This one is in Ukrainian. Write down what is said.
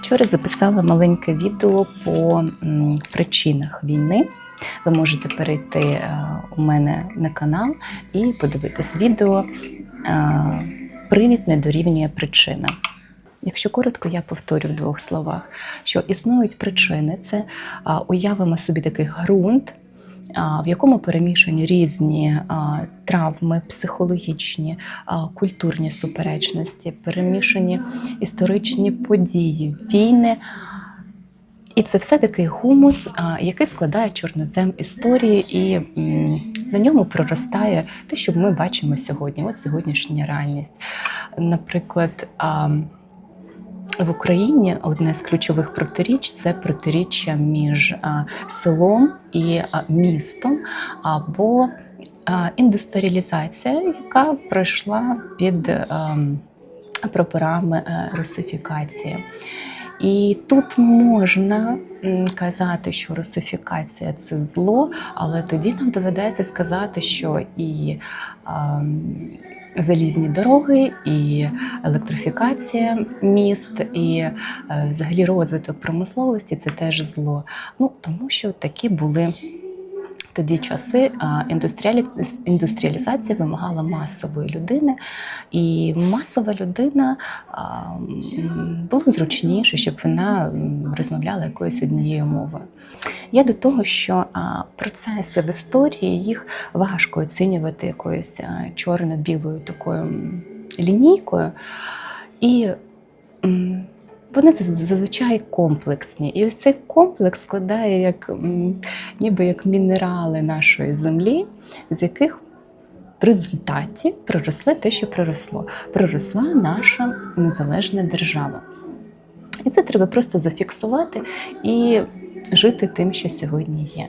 Вчора записала маленьке відео по причинах війни. Ви можете перейти е, у мене на канал і подивитись відео е, Привід не дорівнює причина. Якщо коротко, я повторю в двох словах, що існують причини, це уявимо собі такий ґрунт, в якому перемішані різні травми, психологічні, культурні суперечності, перемішані історичні події, війни. І це все такий гумус, який складає чорнозем історії, і на ньому проростає те, що ми бачимо сьогодні. От сьогоднішня реальність. Наприклад, в Україні одне з ключових протиріч це протиріччя між селом і містом або індустріалізація, яка пройшла під ем, прапорами е, русифікації. І тут можна казати, що русифікація це зло, але тоді нам доведеться сказати, що і ем, залізні дороги, і електрифікація міст, і е, взагалі розвиток промисловості це теж зло. Ну тому що такі були. Тоді часи індустріалі... індустріалізація вимагала масової людини, і масова людина було зручніше, щоб вона розмовляла якоюсь однією мовою. Я до того, що процеси в історії їх важко оцінювати якоюсь чорно-білою такою лінійкою. І вони зазвичай комплексні. І ось цей комплекс складає як, ніби як мінерали нашої землі, з яких в результаті проросли те, що проросло. Проросла наша незалежна держава. І це треба просто зафіксувати і жити тим, що сьогодні є.